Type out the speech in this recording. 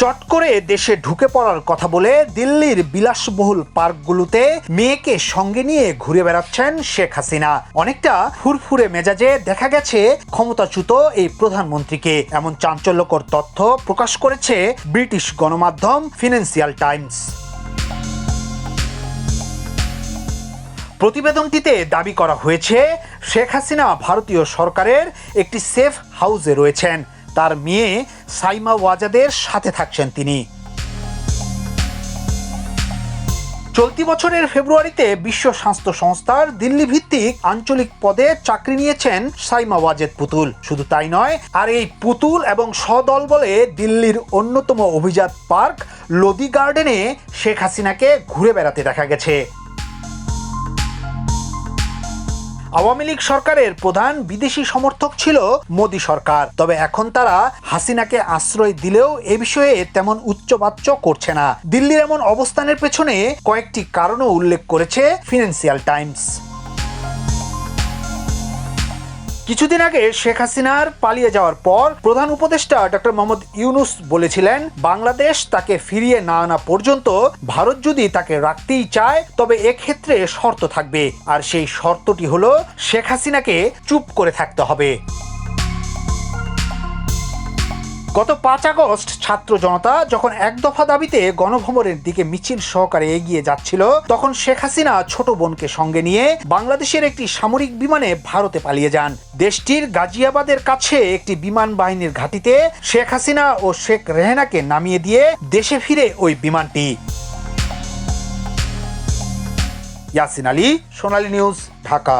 চট করে দেশে ঢুকে পড়ার কথা বলে দিল্লির বিলাসবহুল পার্কগুলোতে মেয়েকে সঙ্গে নিয়ে ঘুরে বেড়াচ্ছেন শেখ হাসিনা। অনেকটা ফুরফুরে মেজাজে দেখা গেছে ক্ষমতাচ্যুত এই প্রধানমন্ত্রীকে। এমন চাঞ্চল্যকর তথ্য প্রকাশ করেছে ব্রিটিশ গণমাধ্যম ফিনান্সিয়াল টাইমস। প্রতিবেদনটিতে দাবি করা হয়েছে, শেখ হাসিনা ভারতীয় সরকারের একটি সেফ হাউসে রয়েছেন। তার মেয়ে সাইমা ওয়াজাদের সাথে থাকছেন তিনি। চলতি বছরের ফেব্রুয়ারিতে বিশ্ব স্বাস্থ্য সংস্থার দিল্লি ভিত্তিক আঞ্চলিক পদে চাকরি নিয়েছেন সাইমা ওয়াজেদ পুতুল। শুধু তাই নয়, আর এই পুতুল এবং সদল বলে দিল্লির অন্যতম অভিজাত পার্ক, লোদি গার্ডেনে শেখ হাসিনাকে ঘুরে বেড়াতে দেখা গেছে। আওয়ামী লীগ সরকারের প্রধান বিদেশি সমর্থক ছিল মোদি সরকার। তবে এখন তারা হাসিনাকে আশ্রয় দিলেও এ বিষয়ে তেমন উচ্চবাচ্য করছে না। দিল্লির এমন অবস্থানের পেছনে কয়েকটি কারণও উল্লেখ করেছে ফিনান্সিয়াল টাইমস। কিছুদিন আগে শেখ হাসিনার পালিয়ে যাওয়ার পর প্রধান উপদেষ্টা ডক্টর মোহাম্মদ ইউনুস বলেছিলেন, বাংলাদেশ তাকে ফিরিয়ে না আনা পর্যন্ত ভারত যদি তাকে রাখতেই চায়, তবে এক্ষেত্রে শর্ত থাকবে। আর সেই শর্তটি হলো, শেখ হাসিনাকে চুপ করে থাকতে হবে। গত পাঁচ আগস্ট ছাত্র জনতা যখন এক দফা দাবিতে গণভবনের দিকে মিছিল সহকারে এগিয়ে যাচ্ছিল, তখন শেখ হাসিনা ছোট বোনকে সঙ্গে নিয়ে বাংলাদেশের একটি সামরিক বিমানে ভারতে পালিয়ে যান। দেশটির গাজিয়াবাদের কাছে একটি বিমান বাহিনীর ঘাঁটিতে শেখ হাসিনা ও শেখ রেহেনাকে নামিয়ে দিয়ে দেশে ফিরে ওই বিমানটি। ইয়াসিন আলী, সোনালী নিউজ, ঢাকা।